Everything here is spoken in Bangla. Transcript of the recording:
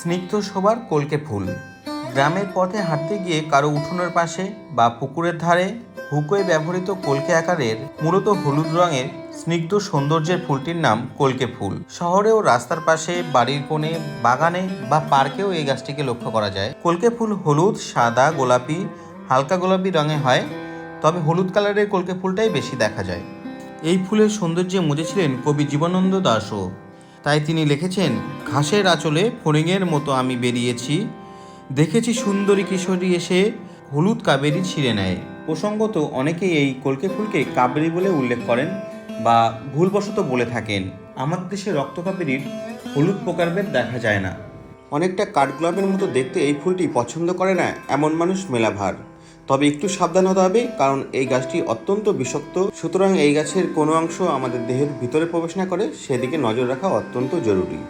স্নিগ্ধ শোভার কলকে ফুল। গ্রামের পথে হাঁটতে গিয়ে কারও উঠোনের পাশে বা পুকুরের ধারে হুকোয় ব্যবহৃত কলকে আকারের, মূলত হলুদ রঙের, স্নিগ্ধ সৌন্দর্যের ফুলটির নাম কলকে ফুল। শহরেও রাস্তার পাশে, বাড়ির কোণে, বাগানে বা পার্কেও এই গাছটিকে লক্ষ্য করা যায়। কলকে ফুল হলুদ, সাদা, গোলাপি, হালকা গোলাপি রঙে হয়, তবে হলুদ কালারের কলকে ফুলটাই বেশি দেখা যায়। এই ফুলের সৌন্দর্যে মুজেছিলেন কবি জীবনানন্দ দাসও। তাই তিনি লিখেছেন, ঘাসের আঁচলে ফড়িংয়ের মতো আমি বেরিয়েছি। দেখেছি সুন্দরী কিশোরী এসে হলুদ কাবেরি ছিঁড়ে নেয়। প্রসঙ্গত অনেকেই এই কলকে ফুলকে কাবেরি বলে উল্লেখ করেন বা ভুলবশত বলে থাকেন। আমাদের দেশে রক্ত কাবেরির হলুদ প্রকারভেদ দেখা যায় না। অনেকটা কাঠগোলাপের মতো দেখতে এই ফুলটি পছন্দ করে না এমন মানুষ মেলাভার। তবে একটু সাবধান হতে হবে, কারণ এই গাছটি অত্যন্ত বিষাক্ত। সুতরাং এই গাছের কোনো অংশ আমাদের দেহের ভিতরে প্রবেশ না করে সেদিকে নজর রাখা অত্যন্ত জরুরি।